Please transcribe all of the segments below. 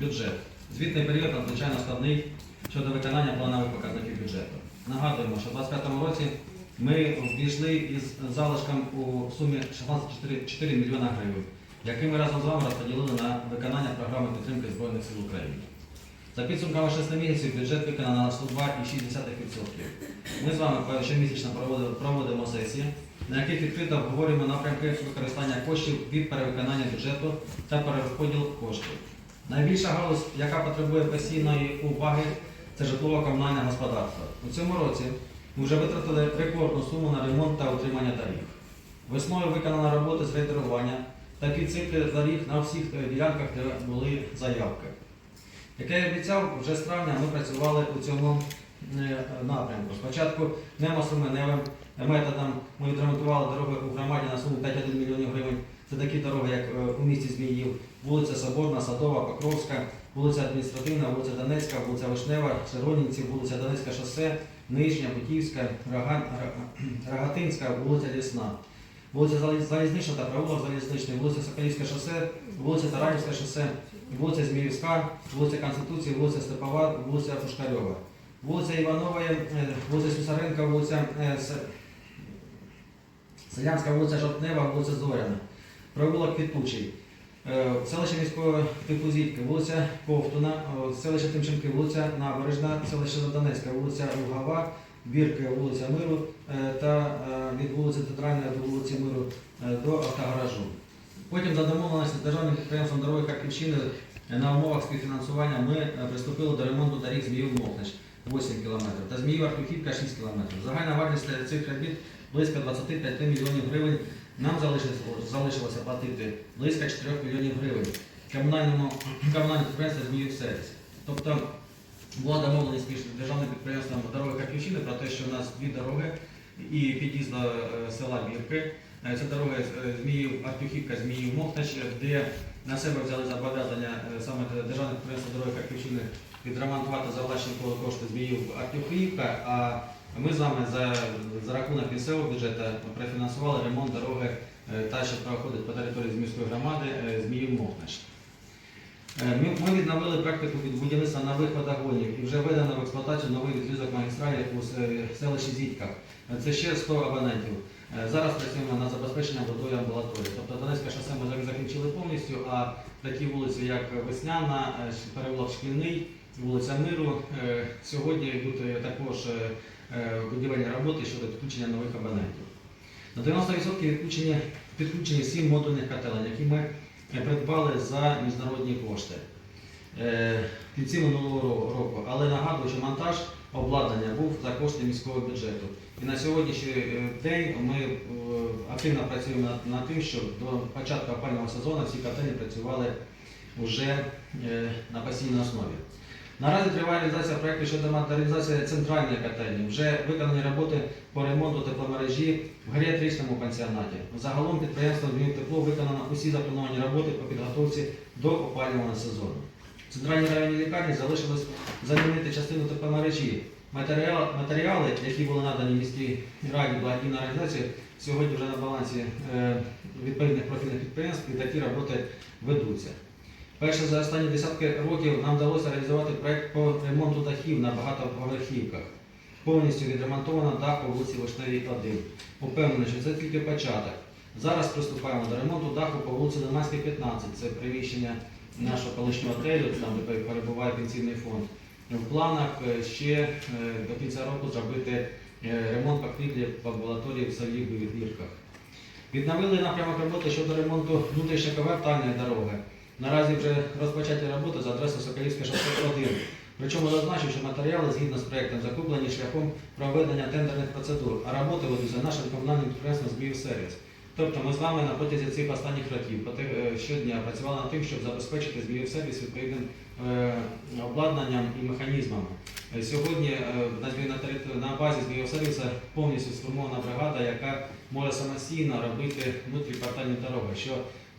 Бюджет. Звітний період надзвичайно складний щодо виконання планових показників бюджету. Нагадуємо, що у 2025 році ми ввійшли із залишком у сумі 16,4 мільйона гривень, які ми разом з вами розподілили на виконання програми підтримки Збройних сил України. За підсумками 6 місяців бюджет виконано на 102,6%. Ми з вами щомісячно проводимо сесії, на яких відкрито обговорюємо напрямки використання коштів від перевиконання бюджету та перерозподіл коштів. Найбільша галузь, яка потребує постійної уваги, це житлово-комунальне господарство. У цьому році ми вже витратили рекордну суму на ремонт та утримання доріг. Весною виконано роботи з рейдерування та підсипки доріг на всіх е, ділянках, де були заявки. Як я обіцяв, вже з травня ми працювали у цьому е, напрямку. Спочатку немосуменевим методом ми відремонтували дороги у громаді на суму 5,1 мільйонів гривень. Це такі дороги, як е, у місті Зміїв, вулиця Соборна, Садова, Покровська, вулиця Адміністративна, вулиця Донецька, вулиця Вишнева, Сиронінці, вулиця Донецька шосе, Нижня, Бутівська, Рога- Ра- Рогатинська, вулиця Лісна. Вулиця Залізнична та провулок Залізничний, вулиця Соколівське шосе, вулиця Таранівське шосе, вулиця Зміївська, вулиця Конституції, вулиця Степова, вулиця Пушкарьова. Вулиця Іванової, е, вулиця Сюсаренка, вулиця е, Селянська вулиця Жовтнева, вулиця Зоряна. Провулок Квітучий. Е, Селище міського типу Зітки, вулиця Ковтуна, е, селище Тимченки, вулиця Набережна, селище Донецька, вулиця Лугова, Бірки, вулиця Миру е, та від вулиці Театральної до вулиці Миру до автогаражу. Потім за домовленості з державним підприємством дороги Харківщини на умовах співфінансування ми приступили до ремонту доріг Зміїв Мохнич 8 км та Зміїв Артюхівка 6 км. Загальна вартість цих робіт близько 25 мільйонів гривень. Нам залишилося, залишилося платити близько 4 мільйонів гривень комунальному комунальному підприємству Зміїв Сервіс. Тобто була домовленість між державним підприємством дороги Харківщини про те, що у нас дві дороги і під'їзд до е, села Бірки. Е, Це дорога е, Зміїв Артюхівка, Зміїв Мохнач, де на себе взяли зобов'язання саме державне підприємство дороги Харківщини відремонтувати за власні кошти Зміїв Артюхівка, а ми з вами за, за рахунок місцевого бюджету профінансували ремонт дороги, е, та, що проходить по території Зміївської громади е, Зміїв Мохнач. Е, Ми, відновили практику будівництва нових водогонів і вже введено в експлуатацію новий відрізок магістралі у селищі Зітках. Е, Це ще 100 абонентів. Е, Зараз працюємо над забезпеченням водою амбулаторії. Тобто Донецьке шосе ми закінчили повністю, а такі вулиці, як Весняна, е, переулок Шкільний, вулиця Миру, е, сьогодні йдуть е, також е, е, будівельні роботи щодо підключення нових абонентів. На 90% підключені, підключені 7 модульних котелень, які ми е, придбали за міжнародні кошти е, в кінці минулого року. Але нагадую, що монтаж обладнання був за кошти міського бюджету. І на сьогоднішній е, день ми е, активно працюємо над, тим, щоб до початку опального сезону всі котельні працювали вже е, на постійній основі. Наразі триває реалізація проєкту щодо модернізації центральної котельні. Вже виконані роботи по ремонту тепломережі в геріатричному пансіонаті. Загалом підприємством «Зміїв тепло виконано усі заплановані роботи по підготовці до опалювального сезону. Центральній районній лікарні залишилось замінити частину тепломережі. Матеріали, матеріали, які були надані міській раді благодійної організації, сьогодні вже на балансі е, відповідних профільних підприємств і такі роботи ведуться. Перше за останні десятки років нам вдалося реалізувати проєкт по ремонту дахів на багатоповерхівках. Повністю відремонтовано дах по вулиці Вишневій 1. Упевнений, що це тільки початок. Зараз приступаємо до ремонту даху по вулиці Лиманській 15. Це приміщення нашого колишнього отелю, там де перебуває пенсійний фонд. В планах е, ще е, до кінця року зробити е, ремонт покрівлі в амбулаторії в селі Бірках. Відновили напрямок роботи щодо ремонту внутрішньоковертальної дороги. Наразі вже розпочаті роботи за адресою Соколівське шосе 1. Причому зазначив, що матеріали згідно з проектом закуплені шляхом проведення тендерних процедур, а роботи ведуться нашим комунальним підприємством «Збіївсервіс». Тобто ми з вами на протязі цих останніх років е, щодня працювали над тим, щоб забезпечити «Збіївсервіс» відповідним е, обладнанням і механізмами. Е, Сьогодні на, базі «Збіївсервіса» повністю сформована бригада, яка може самостійно робити внутріквартальні дороги,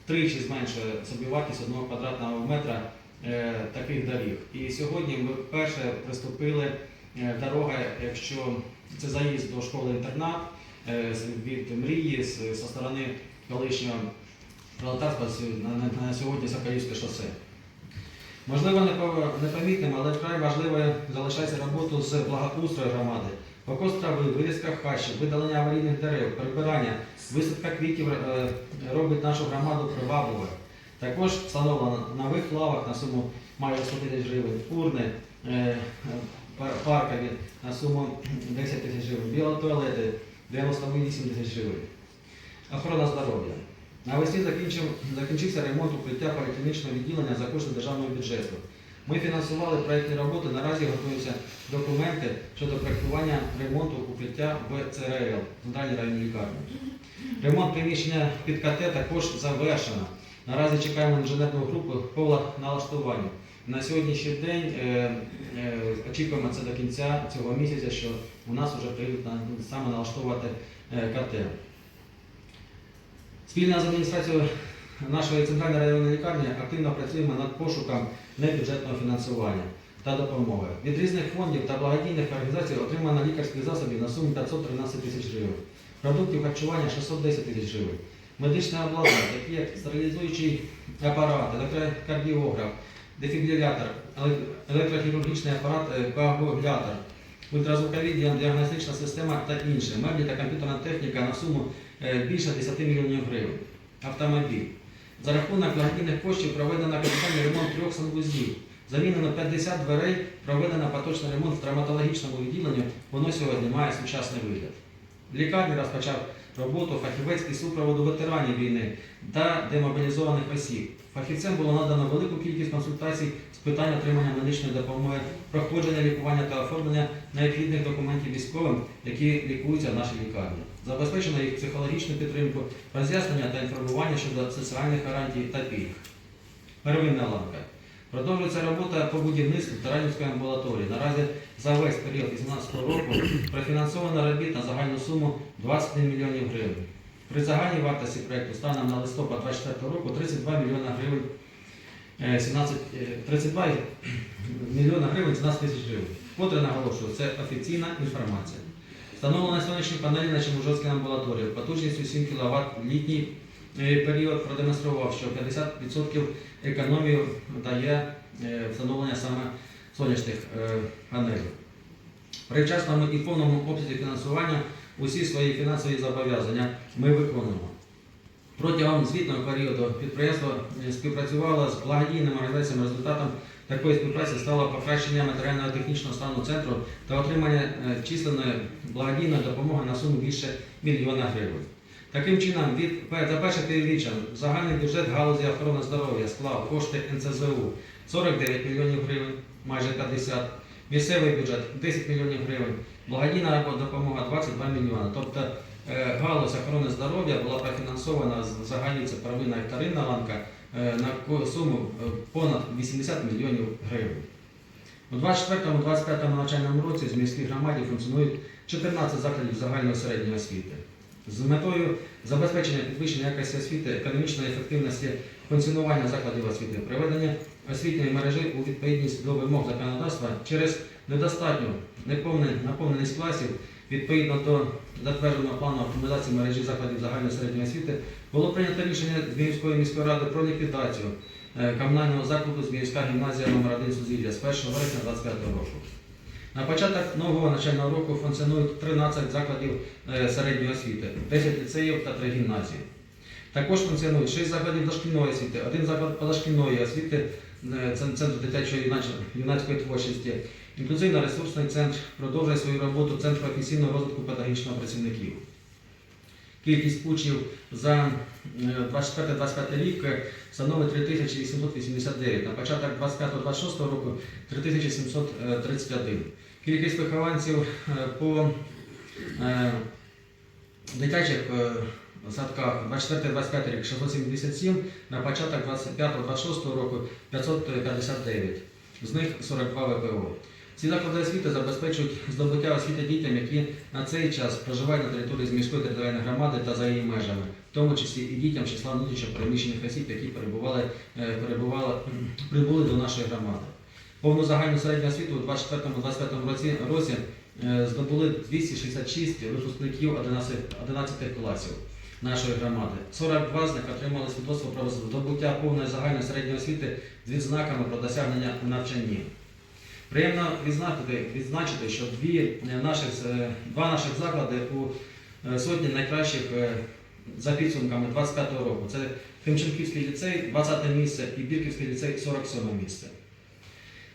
втричі зменшує собівартість одного квадратного метра е, таких доріг. І сьогодні ми вперше приступили е, дорога, якщо це заїзд до школи-інтернат е, від мрії зі сторони колишнього пролетарства на, сьогодні Соколівське шосе. Можливо, непомітним, але вкрай важливою залишається робота з благоустрою громади. Покос трави, вирізка хащів, видалення аварійних дерев, прибирання, висадка квітів е, робить нашу громаду привабливою. Також встановлено нових лавах на суму майже 100 тисяч гривень, урни е, паркові на суму 10 тисяч гривень, біотуалети 98 тисяч гривень. Охорона здоров'я. Навесні закінчив, закінчився ремонт укриття поліклінічного відділення за кошти державного бюджету. Ми фінансували проєктні роботи, наразі готуються документи щодо проєктування ремонту укриття в ЦРЛ, Центральній районній лікарні. Ремонт приміщення під КТ також завершено. Наразі чекаємо інженерну групу по налаштуванню. На сьогоднішній день е, е, очікуємо це до кінця цього місяця, що у нас вже прийдуть саме налаштовувати е, КТ. Спільно з адміністрацією нашої центральної районної лікарні активно працюємо над пошуком небюджетного фінансування та допомоги. Від різних фондів та благодійних організацій отримано лікарських засобів на суму 513 тисяч гривень, продуктів харчування 610 тисяч гривень, медичне обладнання, такі як стерилізуючий апарат, електрокардіограф, дефібрилятор, електрохірургічний апарат, е, коагулятор, ультразвукові діагностична система та інше, меблі та комп'ютерна техніка на суму е, більше 10 мільйонів гривень. Автомобіль. За рахунок благодійних коштів проведено капітальний ремонт трьох санвузлів. Замінено 50 дверей, проведено поточний ремонт в травматологічному відділенні, воно сьогодні має сучасний вигляд. Лікарні розпочав роботу фахівецький супроводу ветеранів війни та демобілізованих осіб. Фахівцям було надано велику кількість консультацій з питань отримання медичної допомоги, проходження лікування та оформлення необхідних документів військовим, які лікуються в нашій лікарні. Забезпечено їх психологічну підтримку, роз'яснення та інформування щодо соціальних гарантій та пільг. Первинна ланка. Продовжується робота по будівництву Таранівської амбулаторії. Наразі за весь період 2018 року профінансовано робіт на загальну суму 21 мільйонів гривень. При загальній вартості проєкту станом на листопад 2024 року 32 мільйона гривень е, 17, е, 32 мільйона гривень 17 тисяч гривень. Котре наголошую, це офіційна інформація. Встановлено сонячні панелі на Чеможовській амбулаторії потужністю 7 кВт літній е, період продемонстрував, що 50% економію дає е, встановлення саме сонячних е, панелей. При вчасному і повному обсязі фінансування усі свої фінансові зобов'язання ми виконуємо. Протягом звітного періоду підприємство е, співпрацювало з благодійними організаціями. Результатом такої співпраці стало покращення матеріально-технічного стану центру та отримання е, численної благодійної допомоги на суму більше мільйона гривень. Таким чином, від за перше півріччя загальний бюджет галузі охорони здоров'я склав кошти НЦЗУ 49 мільйонів гривень, майже 50, місцевий бюджет 10 мільйонів гривень, благодійна допомога 22 мільйони. Тобто е, галузь охорони здоров'я була профінансована з загальні це первинна і вторинна ланка е, на суму е, понад 80 мільйонів гривень. У 24-25 навчальному році з міських громаді функціонують 14 закладів загальної середньої освіти. З метою забезпечення підвищення якості освіти, економічної ефективності функціонування закладів освіти, приведення освітньої мережі у відповідність до вимог законодавства через недостатню наповненість класів відповідно до затвердженого плану оптимізації мережі закладів загальної середньої освіти було прийнято рішення Зміївської міської ради про ліквідацію е, комунального закладу Зміївська гімназія номер 1 Сузір'я з 1 вересня 2025 року. На початок нового навчального року функціонують 13 закладів е, середньої освіти, 10 ліцеїв та 3 гімназії. Також функціонують 6 закладів дошкільної освіти, один заклад позашкільної освіти, е, Центр дитячої юнацької творчості. Інклюзивно-ресурсний центр продовжує свою роботу Центр професійного розвитку педагогічного працівників. Кількість учнів за е, 24-25 рік е, становить 3889. На початок 25-26 року 3731. Кількість вихованців е, по е, дитячих е, садках 24-25 рік 677, на початок 25-26 року 559. З них 42 ВПО. Ці заклади освіти забезпечують здобуття освіти дітям, які на цей час проживають на території з міської територіальної громади та за її межами, в тому числі і дітям числа внутрішньо переміщених осіб, які перебували, перебували, прибули до нашої громади. Повну загальну середню освіту у 24-25 році, році е, здобули 266 випускників 11, 11 класів. нашої громади. 42 з них отримали свідоцтво про здобуття повної загальної середньої освіти з відзнаками про досягнення у навчанні. Приємно відзначити, відзначити що дві е, наших, е, два наших заклади у сотні найкращих за підсумками 25 року. Це Химченківський ліцей 20 місце і Бірківський ліцей 47 місце.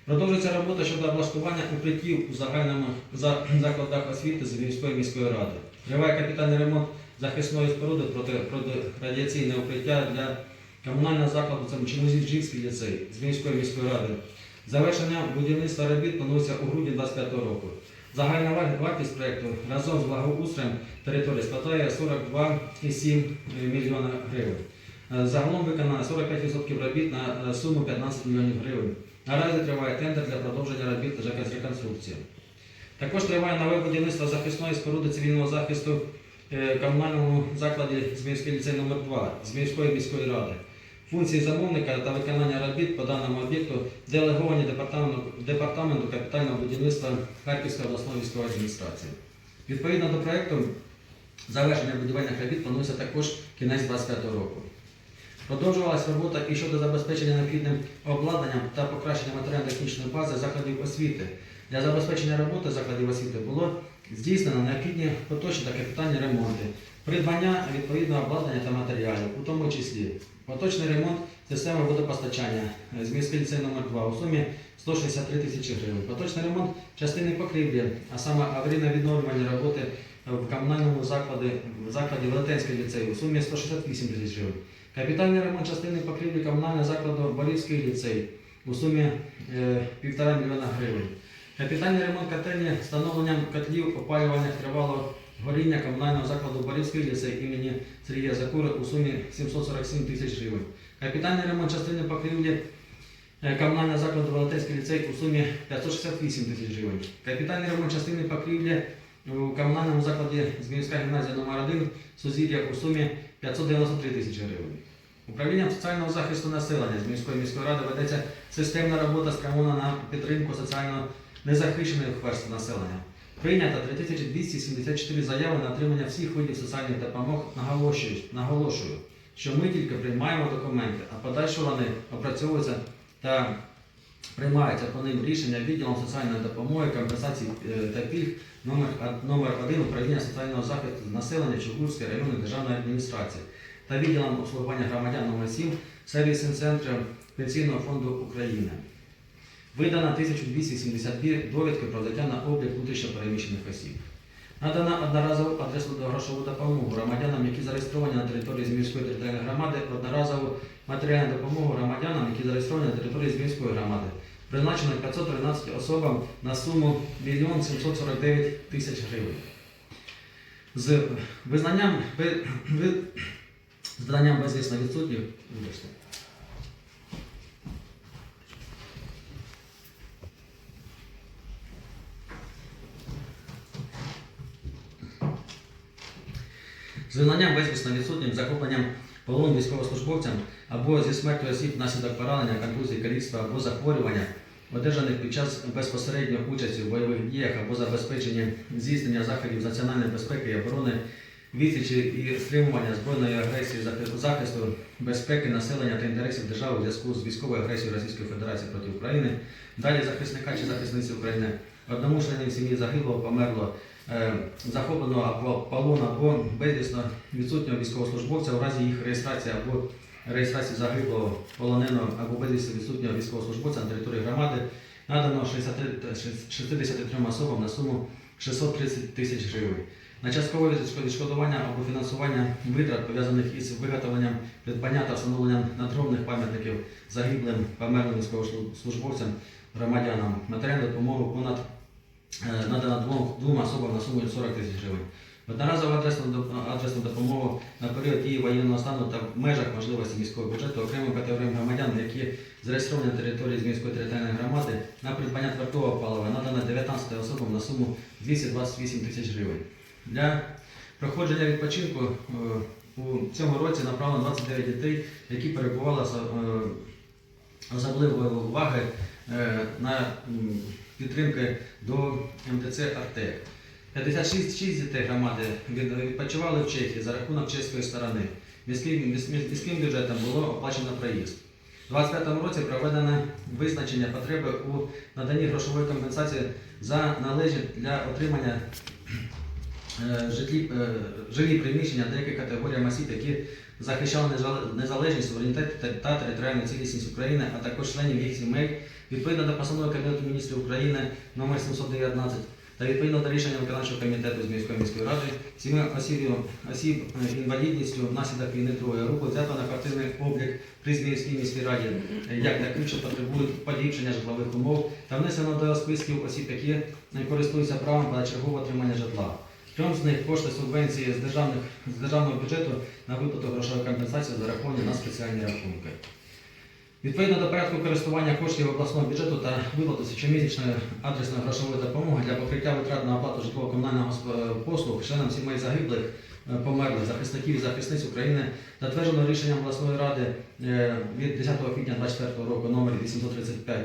Продовжується робота щодо облаштування укриттів у загальному закладах освіти з Львівської міської ради. Триває капітальний ремонт захисної споруди проти, проти радіаційне укриття для комунального закладу це Чемузівський ліцей з Львівської міської ради. Завершення будівництва робіт планується у грудні 2025 року. Загальна вартість проєкту разом з благоустроєм території складає 42,7 мільйона гривень. Е, Загалом виконано 45% робіт на е, суму 15 мільйонів гривень. Наразі триває тендер для продовження робіт з реконструкції. Також триває нове будівництво захисної споруди цивільного захисту е, комунальному закладі Зміївський ліцей номер 2 Зміївської міської ради. Функції замовника та виконання робіт по даному об'єкту делеговані департаменту, департаменту капітального будівництва Харківської обласної військової адміністрації. Відповідно до проєкту, завершення будівельних робіт планується також кінець 2025 року. Продовжувалась робота і щодо забезпечення необхідним обладнанням та покращення матеріально-технічної бази закладів освіти. Для забезпечення роботи закладів освіти було здійснено необхідні поточні та капітальні ремонти, придбання відповідного обладнання та матеріалів, у тому числі поточний ремонт системи водопостачання з міський ліцей номер 2 у сумі 163 тисячі гривень, поточний ремонт частини покрівлі, а саме аварійно-відновлювальні роботи в комунальному закладі, закладі Велетенський ліцей у сумі 168 тисяч гривень. Капітальний ремонт частини покрівлі комунального закладу Борівський ліцей у сумі е, 1,5 мільйона гривень. Капітальний ремонт котельні встановленням котлів опалювання тривалого горіння комунального закладу Борівський ліцей імені Сергія Закури у сумі 747 тисяч гривень. Капітальний ремонт частини покрівлі е, комунального закладу Волотецький ліцей у сумі 568 тисяч гривень. Капітальний ремонт частини покрівлі у комунальному закладі Зміївська гімназія номер 1 Сузір'я у сумі 593 тисячі гривень. Управлінням соціального захисту населення з міської міської ради ведеться системна робота спрямована на підтримку соціально незахищених верств населення. Прийнято 3274 заяви на отримання всіх видів соціальних допомог. Наголошую, наголошую, що ми тільки приймаємо документи, а подальше вони опрацьовуються та приймаються по ним рішення відділом соціальної допомоги, компенсації е, та пільг номер, номер 1 управління соціального захисту населення Чугурської районної державної адміністрації та відділом обслуговування громадян номер 7 сервісним центром Пенсійного фонду України. Видано 1272 довідки про взяття на облік внутрішньопереміщених осіб. Надана одноразову адресну грошову допомогу громадянам, які зареєстровані на території Зміївської територіальної громади, одноразову матеріальну допомогу громадянам, які зареєстровані на території Зміївської громади. Призначено 513 особам на суму 1 749 тисяч гривень. З визнанням, ви- ви- з доданням безвісно відсутніх, вибачте, з визнанням безвісно відсутнім, захопленням полону військовослужбовцям або зі смертю осіб внаслідок поранення, контузії, каліцтва або захворювання, одержаних під час безпосередньо участі в бойових діях або забезпечення здійснення заходів національної безпеки і оборони, відсічі і стримування збройної агресії, захисту безпеки населення та інтересів держави у зв'язку з військовою агресією Російської Федерації проти України, далі захисника чи захисниці України, одному членів сім'ї загиблого, померло, е, захопленого або полону або безвісно відсутнього військовослужбовця у разі їх реєстрації або реєстрації загиблого, полоненого або безвісно відсутнього військовослужбовця на території громади надано 63 63 особам на суму 630 тисяч гривень. На часткове відшкодування або фінансування витрат, пов'язаних із виготовленням, придбання та встановленням надгробних пам'ятників загиблим померлим військовослужбовцям громадянам. Матеріальну допомогу понад е, надано двом особам на суму 40 тисяч гривень. Одноразову адресну, доп- адресну допомогу на період дії воєнного стану та в межах можливості міського бюджету окремим категоріям громадян, які зареєстровані на території з міської територіальної громади на придбання твердого палива надано 19 особам на суму 228 тисяч гривень. Для проходження відпочинку е, у цьому році направлено 29 дітей, які перебували е, особливої уваги е, на підтримки до МТЦ «Артек». 56 шість дітей громади відпочивали в Чехії за рахунок чеської сторони. Міським, міським бюджетом було оплачено проїзд. У 2025 році проведено визначення потреби у наданні грошової компенсації за належні для отримання е, житлі, е, жилі приміщення деяких категоріям осіб, які захищали незалежність, суверенітет та територіальну цілісність України, а також членів їх сімей, відповідно до постанови Кабінету міністрів України номер 719 та відповідно до рішення виконавчого комітету з міської міської ради, сіми осіб, осіб е, інвалідністю внаслідок війни другої групи взято на квартирний облік при Зміївській міській раді е, як таких, що потребують поліпшення житлових умов та внесено до списків осіб, які е, користуються правом на чергове отримання житла. Трьом з них кошти субвенції з, з державного бюджету на виплату грошової компенсації зараховані на спеціальні рахунки. Відповідно до порядку користування коштів обласного бюджету та виплати щомісячної адресної грошової допомоги для покриття витрат на оплату житлово-комунального послуг членам сімей загиблих, е, померлих, захисників і захисниць України затверджено рішенням обласної ради е, від 10 квітня 2024 року номер 835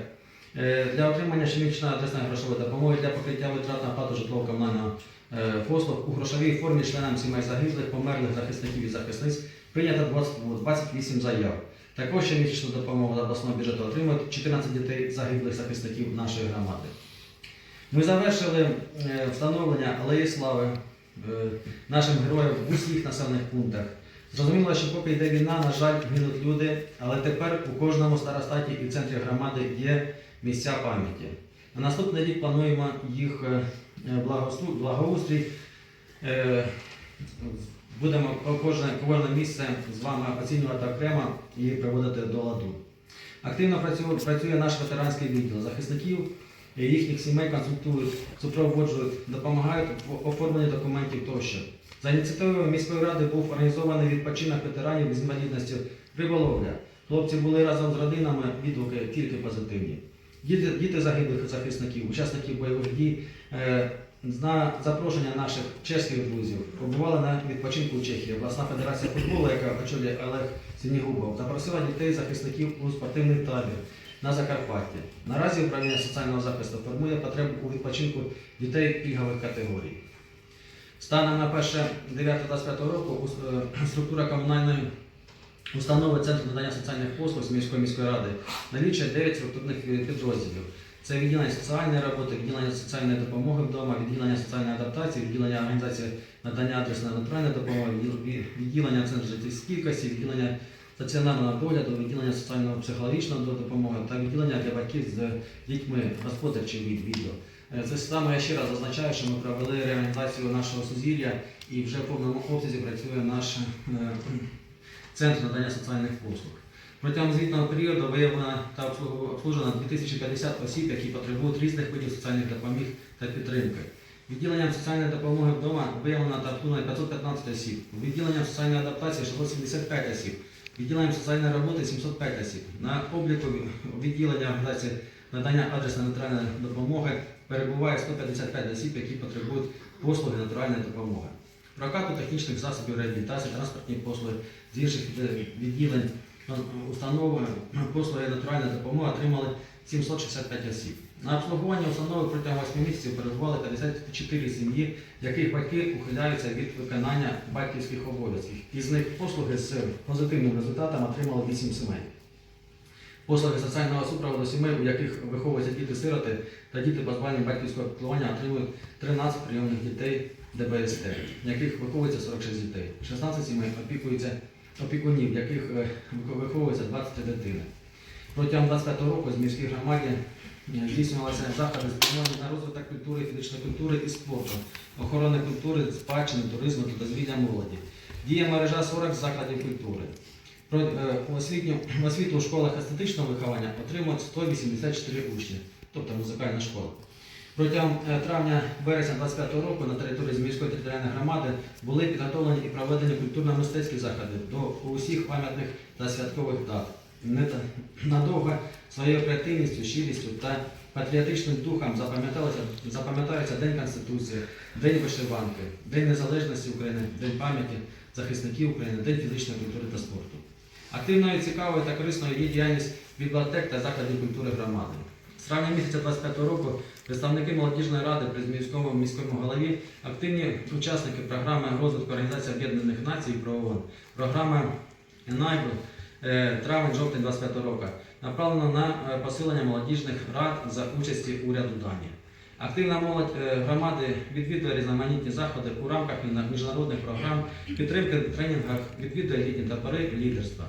Е, для отримання щомісячної адресної грошової допомоги для покриття витрат на оплату житлово-комунального е, послуг у грошовій формі членам сімей загиблих, померлих захисників і захисниць прийнято 28 заяв. Також щомісячну допомогу з обласного бюджету отримують 14 дітей загиблих захисників нашої громади. Ми завершили е, встановлення алеї слави е, нашим героям в усіх населених пунктах. Зрозуміло, що поки йде війна, на жаль, гинуть люди, але тепер у кожному старостаті і центрі громади є місця пам'яті. На наступний рік плануємо їх е, благоустрій. Будемо кожне, кожне місце з вами оцінювати окремо і приводити до ладу. Активно працює, працює наш ветеранський відділ захисників, їхніх сімей консультують, супроводжують, допомагають в оформленні документів тощо. За ініціативою міської ради був організований відпочинок ветеранів з інвалідністю риболовля. Хлопці були разом з родинами, відгуки тільки позитивні. Діти, діти загиблих захисників, учасників бойових дій е, на запрошення наших чеських друзів побували на відпочинку у Чехії. Обласна федерація футболу, яка очолює Олег Сінігубов, запросила дітей захисників у спортивний табір на Закарпатті. Наразі управління соціального захисту формує потребу у відпочинку дітей пільгових категорій. Станом на 1.9.25 року е, структура комунальної установи Центру надання соціальних послуг з міської міської ради налічує 9 структурних підрозділів. Це відділення соціальної роботи, відділення соціальної допомоги вдома, відділення соціальної адаптації, відділення організації надання адресної натуральної допомоги, відділення центру життєстійкості, відділення стаціонарного догляду, відділення соціального психологічного допомоги та відділення для батьків з дітьми господарчий від відео. Це саме я ще раз зазначаю, що ми провели реорганізацію нашого сузір'я і вже в повному обсязі працює наш е, центр надання соціальних послуг. Протягом звітного періоду виявлено та обслужено 2050 осіб, які потребують різних видів соціальних допоміг та підтримки. Відділенням соціальної допомоги вдома виявлено та обслуговано 515 осіб. Відділенням соціальної адаптації 675 осіб. Відділенням соціальної роботи 705 осіб. На обліку відділення організації надання адресної натуральної допомоги перебуває 155 осіб, які потребують послуги натуральної допомоги. Прокату технічних засобів реабілітації, транспортні послуги з інших відділень е, установи послуги натуральної допомоги отримали 765 осіб. На обслуговування установи протягом 8 місяців перебували 54 сім'ї, яких батьки ухиляються від виконання батьківських обов'язків. Із них послуги з позитивним результатом отримали 8 сімей. Послуги соціального супроводу сімей, у яких виховуються діти-сироти та діти позбавлені батьківського піклування, отримують 13 прийомних дітей ДБСТ, яких виховується 46 дітей. 16 сімей опікуються опікунів, яких е, виховується 23 дитини. Протягом 25 року з міської громаді е, здійснювалися заходи спрямовані на розвиток культури, фізичної культури і спорту, охорони культури, спадщини, туризму та дозвілля молоді. Діє мережа 40 закладів культури. Е, освітню, освіту у школах естетичного виховання отримують 184 учні, тобто музикальна школа. Протягом е, травня-вересня 25 року на території Зміївської територіальної громади були підготовлені і проведені культурно-мистецькі заходи до усіх пам'ятних та святкових дат. Надовго своєю креативністю, щирістю та патріотичним духом запам'ятається День Конституції, День вишиванки, День Незалежності України, День пам'яті захисників України, День фізичної культури та спорту. Активною, цікавою та корисною є діяльність бібліотек та закладів культури громади. Травня місяця 25 року представники молодіжної ради при міському міському голові активні учасники програми розвитку Організації Об'єднаних Націй про ООН. Програма ЕНАЙБЛ травень-жовтень 25 року направлена на е, посилення молодіжних рад за участі уряду Данії. Активна молодь е, громади відвідує різноманітні заходи у рамках міжнародних програм, підтримки в тренінгах, відвідує літні табори лідерства.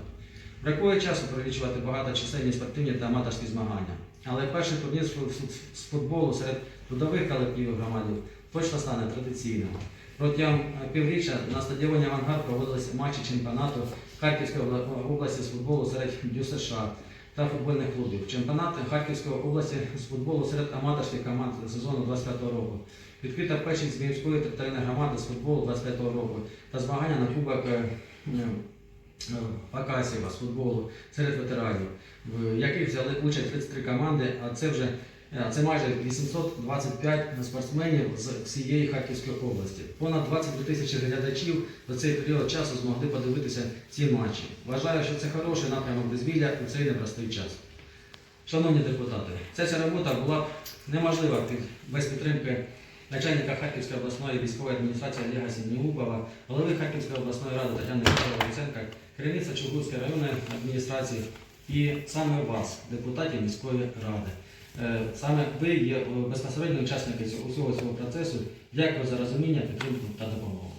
Бракує часу прилічувати багаточисельні спортивні та аматорські змагання. Але перший турнір з футболу серед трудових колективів громади точно стане традиційним. Протягом е, півріччя на стадіоні Авангард проводилися матчі чемпіонату Харківської області з футболу серед ДЮСШ та футбольних клубів. Чемпіонат Харківської області з футболу серед аматорських команд сезону 25 року. Відкрита першість з міської територіальної громади з футболу 25 року та змагання на кубок е, Акасєва з футболу серед ветеранів, в яких взяли участь 33 команди, а це вже е, це майже 825 спортсменів з всієї Харківської області. Понад 22 тисячі глядачів за цей період часу змогли подивитися ці матчі. Вважаю, що це хороший напрямок дозвілля у цей непростий час. Шановні депутати, ця ця робота була б неможлива без підтримки начальника Харківської обласної військової адміністрації Олега Сіднігубова, голови Харківської обласної ради Тетяни Михайлової Луценка, керівництва Чугурської районної адміністрації і саме вас, депутатів міської ради. Е, Саме ви є е, безпосередньо учасники усього цього процесу. Дякую за розуміння, підтримку та допомогу.